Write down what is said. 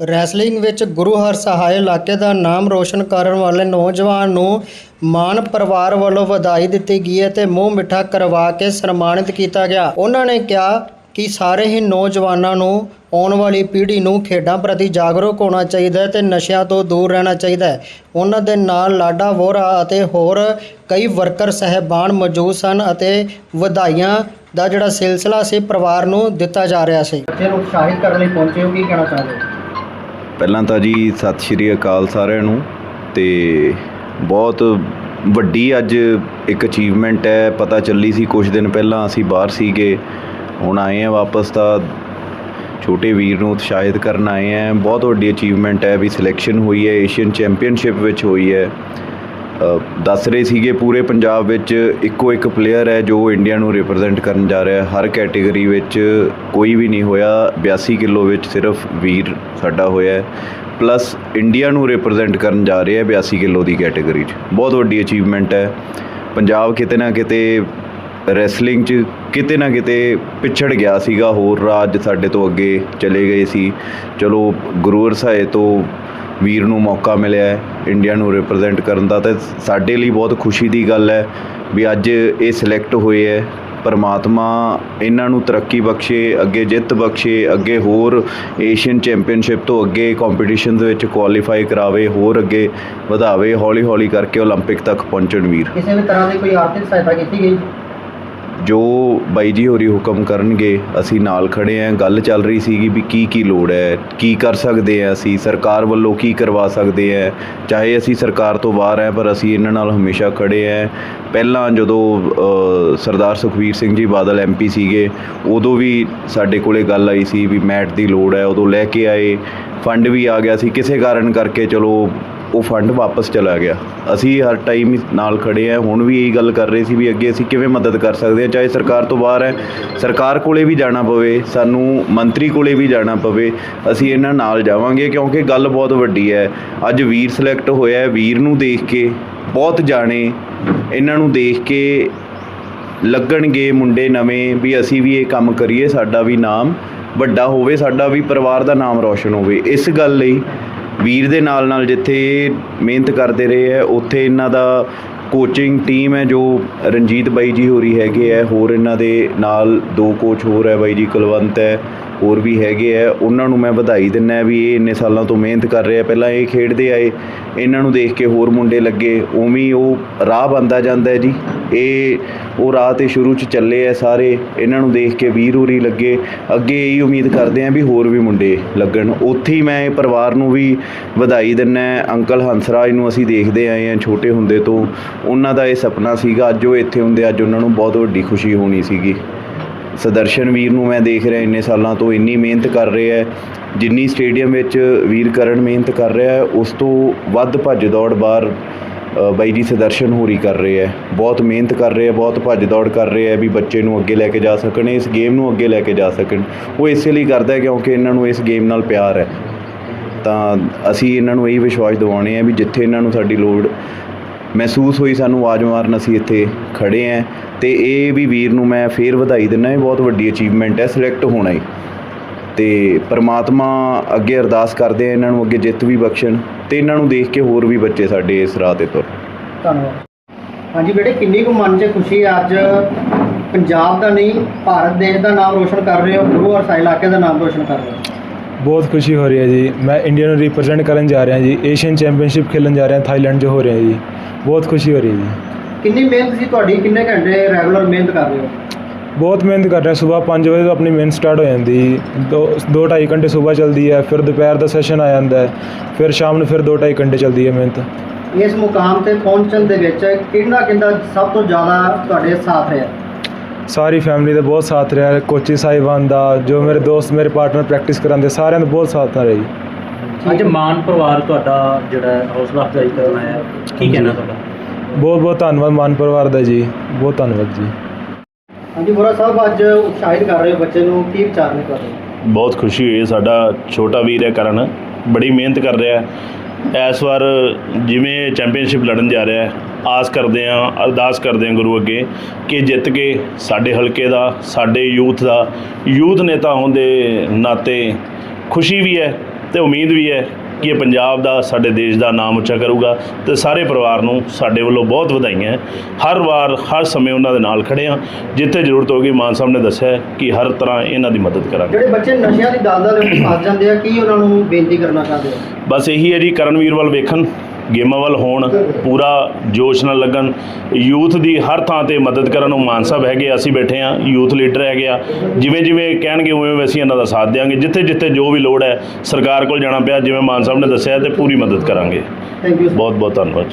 Wrestling ਵਿੱਚ ਗੁਰੂ ਹਰਸਹਾਏ ਇਲਾਕੇ ਦਾ ਨਾਮ ਰੋਸ਼ਨ ਕਰਨ ਵਾਲੇ ਨੌਜਵਾਨ ਨੂੰ ਮਾਨ ਪਰਿਵਾਰ ਵੱਲੋਂ ਵਧਾਈ ਦਿੱਤੀ ਗਈ ਹੈ ਤੇ ਮੂੰਹ ਮਿੱਠਾ ਕਰਵਾ ਕੇ ਸਨਮਾਨਿਤ ਕੀਤਾ ਗਿਆ। ਉਹਨਾਂ ਨੇ ਕਿਹਾ ਕਿ ਸਾਰੇ ਹੀ ਨੌਜਵਾਨਾਂ ਨੂੰ ਆਉਣ ਵਾਲੀ ਪੀੜ੍ਹੀ ਨੂੰ ਖੇਡਾਂ ਪ੍ਰਤੀ ਜਾਗਰੂਕ ਹੋਣਾ ਚਾਹੀਦਾ ਹੈ ਤੇ ਨਸ਼ਿਆਂ ਤੋਂ ਦੂਰ ਰਹਿਣਾ ਚਾਹੀਦਾ ਹੈ। ਉਹਨਾਂ ਦੇ ਨਾਲ ਲਾਡਾ ਵੋਰਾ ਅਤੇ ਹੋਰ ਕਈ ਵਰਕਰ ਸਹਿਬਾਨ ਮੌਜੂਦ ਸਨ ਅਤੇ ਵਧਾਈਆਂ ਦਾ ਜਿਹੜਾ ਸਿਲਸਿਲਾ ਸੀ, ਪਰਿਵਾਰ ਨੂੰ ਦਿੱਤਾ ਜਾ ਰਿਹਾ ਸੀ। ਬੱਚੇ ਨੂੰ ਉਤਸ਼ਾਹਿਤ ਕਰਨ ਲਈ ਪਹੁੰਚੇ ਹੋ, ਕੀ ਕਹਿਣਾ ਚਾਹੁੰਦੇ ਪਹਿਲਾਂ ਤਾਂ ਜੀ ਸਤਿ ਸ਼੍ਰੀ ਅਕਾਲ ਸਾਰਿਆਂ ਨੂੰ ਤੇ ਬਹੁਤ ਵੱਡੀ ਅੱਜ ਇੱਕ ਅਚੀਵਮੈਂਟ ਹੈ, ਪਤਾ ਚੱਲੀ ਸੀ ਕੁਝ ਦਿਨ ਪਹਿਲਾਂ ਅਸੀਂ ਬਾਹਰ ਸੀਗੇ, ਹੁਣ ਆਏ ਆ ਵਾਪਸ ਤਾਂ ਛੋਟੇ ਵੀਰ ਨੂੰ ਉਤਸ਼ਾਹਿਤ ਕਰਨ ਆਏ ਆ ਬਹੁਤ ਵੱਡੀ ਅਚੀਵਮੈਂਟ ਹੈ ਵੀ ਸਿਲੈਕਸ਼ਨ ਹੋਈ ਹੈ ਏਸ਼ੀਅਨ ਚੈਂਪੀਅਨਸ਼ਿਪ ਵਿੱਚ ਹੋਈ ਹੈ। ਦੱਸ ਰਹੇ ਸੀਗੇ, ਪੂਰੇ ਪੰਜਾਬ ਵਿੱਚ ਇੱਕੋ ਇੱਕ ਪਲੇਅਰ ਹੈ ਜੋ ਇੰਡੀਆ ਨੂੰ ਰਿਪਰੈਜ਼ੈਂਟ ਕਰਨ ਜਾ ਰਿਹਾ ਹੈ। ਹਰ ਕੈਟੇਗਰੀ ਵਿੱਚ ਕੋਈ ਵੀ ਨਹੀਂ ਹੋਇਆ। 82 ਕਿਲੋ ਵਿੱਚ ਸਿਰਫ ਵੀਰ ਸਾਡਾ ਹੋਇਆ ਪਲੱਸ ਇੰਡੀਆ ਨੂੰ ਰਿਪਰੈਜ਼ੈਂਟ ਕਰਨ ਜਾ ਰਿਹਾ ਹੈ 82 ਕਿਲੋ ਦੀ ਕੈਟੇਗਰੀ 'ਚ। ਬਹੁਤ ਵੱਡੀ ਅਚੀਵਮੈਂਟ ਹੈ। ਪੰਜਾਬ ਕਿਤੇ ਨਾ ਕਿਤੇ ਰੈਸਲਿੰਗ 'ਚ ਕਿਤੇ ਨਾ ਕਿਤੇ ਪਿਛੜ ਗਿਆ ਸੀਗਾ। ਹੋਰ ਰਾਜ ਸਾਡੇ ਤੋਂ ਅੱਗੇ ਚਲੇ ਗਏ ਸੀ। ਚਲੋ ਗੁਰੂ ਰਸਾਏ ਤੋਂ ਵੀਰ ਨੂੰ ਮੌਕਾ ਮਿਲਿਆ ਹੈ ਇੰਡੀਆ ਨੂੰ ਰਿਪਰੈਜ਼ੈਂਟ ਕਰਨ ਦਾ ਤੇ ਸਾਡੇ ਲਈ ਬਹੁਤ ਖੁਸ਼ੀ ਦੀ ਗੱਲ ਹੈ ਵੀ ਅੱਜ ਇਹ ਸਿਲੈਕਟ ਹੋਏ ਹੈ ਪਰਮਾਤਮਾ ਇਹਨਾਂ ਨੂੰ ਤਰੱਕੀ ਬਖਸ਼ੇ ਅੱਗੇ ਜਿੱਤ ਬਖਸ਼ੇ ਅੱਗੇ ਹੋਰ ਏਸ਼ੀਅਨ ਚੈਂਪੀਅਨਸ਼ਿਪ ਤੋਂ ਅੱਗੇ ਕੰਪੀਟੀਸ਼ਨਸ ਵਿੱਚ ਕੁਆਲੀਫਾਈ ਕਰਾਵੇ ਹੋਰ ਅੱਗੇ ਵਧਾਵੇ ਹੌਲੀ ਹੌਲੀ ਕਰਕੇ 올림픽 ਤੱਕ ਪਹੁੰਚਣ ਵੀਰ ਕਿਸੇ ਵੀ ਤਰ੍ਹਾਂ ਦੀ ਕੋਈ ਆਰਥਿਕ ਸਹਾਇਤਾ ਕੀਤੀ ਗਈ ਜੋ ਬਾਈ ਜੀ ਹੋਰੀ ਹੁਕਮ ਕਰਨਗੇ, ਅਸੀਂ ਨਾਲ ਖੜੇ ਆਂ। ਗੱਲ ਚੱਲ ਰਹੀ ਸੀਗੀ ਵੀ ਕੀ ਕੀ ਲੋੜ ਹੈ, ਕੀ ਕਰ ਸਕਦੇ ਆ ਅਸੀਂ? ਸਰਕਾਰ ਵੱਲੋਂ ਕੀ ਕਰਵਾ ਸਕਦੇ ਆ? ਚਾਹੇ ਅਸੀਂ ਸਰਕਾਰ ਤੋਂ ਬਾਹਰ ਆ, ਪਰ ਅਸੀਂ ਇਹਨਾਂ ਨਾਲ ਹਮੇਸ਼ਾ ਖੜੇ ਆ। ਪਹਿਲਾਂ ਜਦੋਂ ਸਰਦਾਰ ਸੁਖਵੀਰ ਸਿੰਘ ਜੀ ਬਾਦਲ ਐਮਪੀ ਸੀਗੇ, ਉਦੋਂ ਵੀ ਸਾਡੇ ਕੋਲੇ ਗੱਲ ਆਈ ਸੀ ਵੀ ਮੈਟ ਦੀ ਲੋੜ ਹੈ। ਉਦੋਂ ਲੈ ਕੇ ਆਏ। ਫੰਡ ਵੀ ਆ ਗਿਆ ਸੀ। ਕਿਸੇ ਕਾਰਨ ਕਰਕੇ ਚਲੋ ਉਹ ਫੰਡ ਵਾਪਸ ਚਲਾ ਗਿਆ। ਅਸੀਂ ਹਰ ਟਾਈਮ ਨਾਲ ਖੜੇ ਆ। ਹੁਣ ਵੀ ਇਹੀ ਗੱਲ ਕਰ ਰਹੇ ਸੀ ਵੀ ਅੱਗੇ ਅਸੀਂ ਕਿਵੇਂ ਮਦਦ ਕਰ ਸਕਦੇ ਹਾਂ ਚਾਹੇ ਸਰਕਾਰ ਤੋਂ ਬਾਹਰ ਹੈ। ਸਰਕਾਰ ਕੋਲੇ ਵੀ ਜਾਣਾ ਪਵੇ, ਸਾਨੂੰ ਮੰਤਰੀ ਕੋਲੇ ਵੀ ਜਾਣਾ ਪਵੇ। ਅਸੀਂ ਇਹਨਾਂ ਨਾਲ ਜਾਵਾਂਗੇ ਕਿਉਂਕਿ ਗੱਲ ਬਹੁਤ ਵੱਡੀ ਹੈ। ਅੱਜ ਵੀਰ ਸਿਲੈਕਟ ਹੋਇਆ ਵੀਰ ਨੂੰ ਦੇਖ ਕੇ ਬਹੁਤ ਜਾਣੇ ਇਹਨਾਂ ਨੂੰ ਦੇਖ ਕੇ ਲੱਗਣਗੇ ਮੁੰਡੇ ਨਵੇਂ ਵੀ ਅਸੀਂ ਵੀ ਇਹ ਕੰਮ ਕਰੀਏ, ਸਾਡਾ ਵੀ ਨਾਮ ਵੱਡਾ ਹੋਵੇ, ਸਾਡਾ ਵੀ ਪਰਿਵਾਰ ਦਾ ਨਾਮ ਰੌਸ਼ਨ ਹੋਵੇ। ਇਸ ਗੱਲ ਲਈ ਵੀਰ ਦੇ ਨਾਲ ਨਾਲ ਜਿੱਥੇ ਇਹ ਮਿਹਨਤ ਕਰਦੇ ਰਹੇ ਹੈ, ਉੱਥੇ ਇਹਨਾਂ ਦਾ ਕੋਚਿੰਗ ਟੀਮ ਹੈ ਜੋ ਰਣਜੀਤ ਬਾਈ ਜੀ ਹੋਰੀ ਹੈਗੇ ਹੈ, ਹੋਰ ਇਹਨਾਂ ਦੇ ਨਾਲ ਦੋ ਕੋਚ ਹੋਰ ਹੈ, ਬਾਈ ਜੀ ਕੁਲਵੰਤ ਹੈ, ਹੋਰ ਵੀ ਹੈਗੇ ਆ ਉਹਨਾਂ ਨੂੰ ਮੈਂ ਵਧਾਈ ਦਿੰਦਾ ਵੀ ਇਹ ਇੰਨੇ ਸਾਲਾਂ ਤੋਂ ਮਿਹਨਤ ਕਰ ਰਹੇ ਆ ਪਹਿਲਾਂ ਇਹ ਖੇਡਦੇ ਆਏ, ਇਹਨਾਂ ਨੂੰ ਦੇਖ ਕੇ ਹੋਰ ਮੁੰਡੇ ਲੱਗੇ, ਉਵੇਂ ਉਹ ਰਾਹ ਬੰਦਾ ਜਾਂਦਾ ਹੈ ਜੀ। ਇਹ ਉਹ ਰਾਹ ਤੇ ਸ਼ੁਰੂ ਚ ਚੱਲੇ ਆ ਸਾਰੇ, ਇਹਨਾਂ ਨੂੰ ਦੇਖ ਕੇ ਵੀਰ ਹੋਰੀ ਲੱਗੇ। ਅੱਗੇ ਇਹੀ ਉਮੀਦ ਕਰਦੇ ਆ ਵੀ ਹੋਰ ਵੀ ਮੁੰਡੇ ਲੱਗਣ। ਉੱਥੇ ਹੀ ਮੈਂ ਇਹ ਪਰਿਵਾਰ ਨੂੰ ਵੀ ਵਧਾਈ ਦਿੰਦਾ ਅੰਕਲ ਹੰਸਰਾਜ ਨੂੰ ਅਸੀਂ ਦੇਖਦੇ ਆਏ ਆ ਛੋਟੇ ਹੁੰਦੇ ਤੋਂ। ਉਹਨਾਂ ਦਾ ਇਹ ਸੁਪਨਾ ਸੀਗਾ, ਅੱਜ ਉਹ ਇੱਥੇ ਹੁੰਦੇ, ਅੱਜ ਉਹਨਾਂ ਨੂੰ ਬਹੁਤ ਵੱਡੀ ਖੁਸ਼ੀ ਹੋਣੀ ਸੀਗੀ। ਸਦਰਸ਼ਨ ਵੀਰ ਨੂੰ ਮੈਂ ਦੇਖ ਰਿਹਾ ਇੰਨੇ ਸਾਲਾਂ ਤੋਂ, ਇੰਨੀ ਮਿਹਨਤ ਕਰ ਰਿਹਾ ਹੈ। ਜਿੰਨੀ ਸਟੇਡੀਅਮ ਵਿੱਚ ਵੀਰ ਕਰਨ ਮਿਹਨਤ ਕਰ ਰਿਹਾ ਹੈ, ਉਸ ਤੋਂ ਵੱਧ ਭੱਜ ਦੌੜ ਬਾਹਰ ਬਾਈ ਜੀ ਸਦਰਸ਼ਨ ਹੋਰੀ ਕਰ ਰਹੇ ਹੈ, ਬਹੁਤ ਮਿਹਨਤ ਕਰ ਰਹੇ ਹੈ, ਬਹੁਤ ਭੱਜ ਦੌੜ ਕਰ ਰਹੇ ਹੈ ਵੀ ਬੱਚੇ ਨੂੰ ਅੱਗੇ ਲੈ ਕੇ ਜਾ ਸਕਣ, ਇਸ ਗੇਮ ਨੂੰ ਅੱਗੇ ਲੈ ਕੇ ਜਾ ਸਕਣ। ਉਹ ਇਸੇ ਲਈ ਕਰਦਾ ਹੈ ਕਿਉਂਕਿ ਇਹਨਾਂ ਨੂੰ ਇਸ ਗੇਮ ਨਾਲ ਪਿਆਰ ਹੈ। ਤਾਂ ਅਸੀਂ ਇਹਨਾਂ ਨੂੰ ਇਹੀ ਵਿਸ਼ਵਾਸ ਦਿਵਾਉਣੇ ਆ ਵੀ ਜਿੱਥੇ ਇਹਨਾਂ ਨੂੰ ਸਾਡੀ ਲੋੜ ਮਹਿਸੂਸ ਹੋਈ, ਸਾਨੂੰ ਆਵਾਜ਼ ਮਾਰਨ ਅਸੀਂ ਇੱਥੇ ਖੜੇ ਆਂ ਤੇ ਇਹ ਵੀ ਵੀਰ ਨੂੰ ਮੈਂ ਫੇਰ ਵਧਾਈ ਦਿੰਦਾ, ਇਹ ਬਹੁਤ ਵੱਡੀ ਅਚੀਵਮੈਂਟ ਹੈ ਸਿਲੈਕਟ ਹੋਣਾ ਹੀ। ਤੇ ਪ੍ਰਮਾਤਮਾ ਅੱਗੇ ਅਰਦਾਸ ਕਰਦੇ ਆ ਇਹਨਾਂ ਨੂੰ ਅੱਗੇ ਜਿੱਤ ਵੀ ਬਖਸ਼ਣ ਤੇ ਇਹਨਾਂ ਨੂੰ ਦੇਖ ਕੇ ਹੋਰ ਵੀ ਬੱਚੇ ਸਾਡੇ ਇਸ ਰਾਹ ਤੇ ਤੁਰ ਧੰਨਵਾਦ। ਹਾਂਜੀ ਬੇਟੇ ਕਿੰਨੀ ਕੁ ਮਨ 'ਚ ਖੁਸ਼ੀ ਹੈ ਅੱਜ ਪੰਜਾਬ ਦਾ ਨਹੀਂ ਭਾਰਤ ਦੇਸ਼ ਦਾ ਨਾਮ ਰੋਸ਼ਨ ਕਰ ਰਹੇ ਹੋ ਗੁਰੂ ਹਰਸਾਏ ਇਲਾਕੇ ਦਾ ਨਾਮ ਰੋਸ਼ਨ ਕਰ ਰਹੇ ਹੋ? ਬਹੁਤ ਖੁਸ਼ੀ ਹੋ ਰਹੀ ਹੈ ਜੀ। ਮੈਂ ਇੰਡੀਆ ਨੂੰ ਰਿਪਰੈਜ਼ੈਂਟ ਕਰਨ ਜਾ ਰਿਹਾ ਜੀ ਏਸ਼ੀਅਨ ਚੈਂਪੀਅਨਸ਼ਿਪ ਖੇਲਣ ਜਾ ਰਿਹਾ ਥਾਈਲੈਂਡ 'ਚ ਹੋ ਰਿਹਾ ਜੀ। ਬਹੁਤ ਖੁਸ਼ੀ ਹੋ ਰਹੀ ਹੈ ਜੀ। ਕਿੰਨੀ ਮਿਹਨਤ ਸੀ ਤੁਹਾਡੀ ਕਿੰਨੇ ਘੰਟੇ ਰੈਗੂਲਰ ਮਿਹਨਤ ਕਰ ਰਹੇ ਹੋ? ਬਹੁਤ ਮਿਹਨਤ ਕਰ ਰਿਹਾ। ਸਵੇਰ 5 ਵਜੇ ਤੋਂ ਆਪਣੀ ਮਿਹਨਤ ਸਟਾਰਟ ਹੋ ਜਾਂਦੀ। ਦੋ ਦੋ ਢਾਈ ਘੰਟੇ ਸਵੇਰ ਚੱਲਦੀ ਹੈ ਫਿਰ ਦੁਪਹਿਰ ਦਾ ਸੈਸ਼ਨ ਆ ਜਾਂਦਾ ਹੈ ਫਿਰ ਸ਼ਾਮ ਨੂੰ ਫਿਰ ਦੋ ਢਾਈ ਘੰਟੇ ਚੱਲਦੀ ਹੈ ਮਿਹਨਤ। ਇਸ ਮੁਕਾਮ ਤੇ ਪਹੁੰਚਣ ਦੇ ਵਿੱਚ ਕਿਹੜਾ ਕਿੰਦਾ ਸਭ ਤੋਂ ਜ਼ਿਆਦਾ ਤੁਹਾਡੇ ਸਾਥ ਰਿਹਾ? ਸਾਰੀ ਫੈਮਿਲੀ ਦਾ ਬਹੁਤ ਸਾਥ ਰਿਹਾ। ਕੋਚੀ ਸਾਹਿਬਾਨ ਦਾ ਜੋ ਮੇਰੇ ਦੋਸਤ ਮੇਰੇ ਪਾਰਟਨਰ ਪ੍ਰੈਕਟਿਸ ਕਰਾਉਂਦੇ ਸਾਰਿਆਂ ਦਾ ਬਹੁਤ ਸਾਥ ਰਿਹਾ ਜੀ। ਅੱਜ ਮਾਨ ਪਰਿਵਾਰ ਤੁਹਾਡਾ ਜਿਹੜਾ ਹੈ, ਹੌਸਲਾ ਅਫਜ਼ਾਈ ਕਰਨ ਆਇਆ। ਹੈ। ਕੀ ਕਹਿਣਾ ਤੁਹਾਡਾ? ਬਹੁਤ ਬਹੁਤ ਧੰਨਵਾਦ ਮਾਨ ਪਰਿਵਾਰ ਦਾ ਜੀ। ਬਹੁਤ ਧੰਨਵਾਦ ਜੀ। ਹਾਂਜੀ ਬੋਰਾ ਸਾਹਿਬ, ਅੱਜ ਉਤਸ਼ਾਹਿਤ ਕਰ ਰਹੇ ਹੋ ਬੱਚੇ ਨੂੰ, ਕੀ ਵਿਚਾਰ ਨੇ ਤੁਹਾਡੇ? ਬਹੁਤ ਖੁਸ਼ੀ ਹੋਈ ਸਾਡਾ ਛੋਟਾ ਵੀਰ ਹੈ ਕਰਨ, ਬੜੀ ਮਿਹਨਤ ਕਰ ਰਿਹਾ ਹੈ। ਇਸ ਵਾਰ ਜਿਵੇਂ ਚੈਂਪੀਅਨਸ਼ਿਪ ਲੜਨ ਜਾ ਰਿਹਾ ਹੈ, ਆਸ ਕਰਦੇ ਹਾਂ, ਅਰਦਾਸ ਕਰਦੇ ਹਾਂ ਗੁਰੂ ਅੱਗੇ ਕਿ ਜਿੱਤ ਕੇ ਸਾਡੇ ਹਲਕੇ ਦਾ, ਸਾਡੇ ਯੂਥ ਦਾ, ਯੂਥ ਨੇਤਾ ਹੋਣ ਦੇ ਨਾਤੇ ਖੁਸ਼ੀ ਵੀ ਹੈ ਤੇ ਉਮੀਦ ਵੀ ਹੈ ਕਿ ਇਹ ਪੰਜਾਬ ਦਾ ਸਾਡੇ ਦੇਸ਼ ਦਾ ਨਾਮ ਉੱਚਾ ਕਰੂਗਾ ਤੇ ਸਾਰੇ ਪਰਿਵਾਰ ਨੂੰ ਸਾਡੇ ਵੱਲੋਂ ਬਹੁਤ ਵਧਾਈਆਂ। ਹਰ ਵਾਰ ਹਰ ਸਮੇਂ ਉਹਨਾਂ ਦੇ ਨਾਲ ਖੜੇ ਹਾਂ। ਜਿੱਥੇ ਜ਼ਰੂਰਤ ਹੋਗੀ ਮਾਨ ਸਾਹਿਬ ਨੇ ਦੱਸਿਆ ਕਿ ਹਰ ਤਰ੍ਹਾਂ ਇਹਨਾਂ ਦੀ ਮਦਦ ਕਰਾਂਗੇ। ਜਿਹੜੇ ਬੱਚੇ ਨਸ਼ਿਆਂ ਦੀ ਦਲਦਲ ਵਿੱਚ ਫਸ ਜਾਂਦੇ ਆ ਕੀ ਉਹਨਾਂ ਨੂੰ ਬੇਨਤੀ ਕਰਨਾ ਚਾਹੁੰਦੇ ਆ ਬਸ ਇਹੀ ਹੈ ਜੀ ਕਰਨਵੀਰ ਵੱਲ ਵੇਖਣ। ਗੇਮਾਂ ਵੱਲ ਹੋਣ ਪੂਰਾ ਜੋਸ਼ ਨਾਲ ਲੱਗਣ ਯੂਥ ਦੀ ਹਰ ਥਾਂ ਤੇ ਮਦਦ ਕਰਨ ਨੂੰ ਮਾਨ ਸਾਹਿਬ ਹੈਗੇ ਅਸੀਂ ਬੈਠੇ ਆ ਯੂਥ ਲੀਡਰ ਹੈਗੇ ਆ ਜਿਵੇਂ ਜਿਵੇਂ ਕਹਿਣਗੇ ਉਵੇਂ ਉਵੇਂ ਅਸੀਂ ਇਹਨਾਂ ਦਾ ਸਾਥ ਦੇਵਾਂਗੇ ਜਿੱਥੇ ਜਿੱਥੇ ਜੋ ਵੀ ਲੋੜ ਹੈ ਸਰਕਾਰ ਕੋਲ ਜਾਣਾ ਪਿਆ ਜਿਵੇਂ ਮਾਨ ਸਾਹਿਬ ਨੇ ਦੱਸਿਆ ਤੇ ਪੂਰੀ ਮਦਦ ਕਰਾਂਗੇ। ਥੈਂਕ ਯੂ ਬਹੁਤ ਬਹੁਤ ਧੰਨਵਾਦ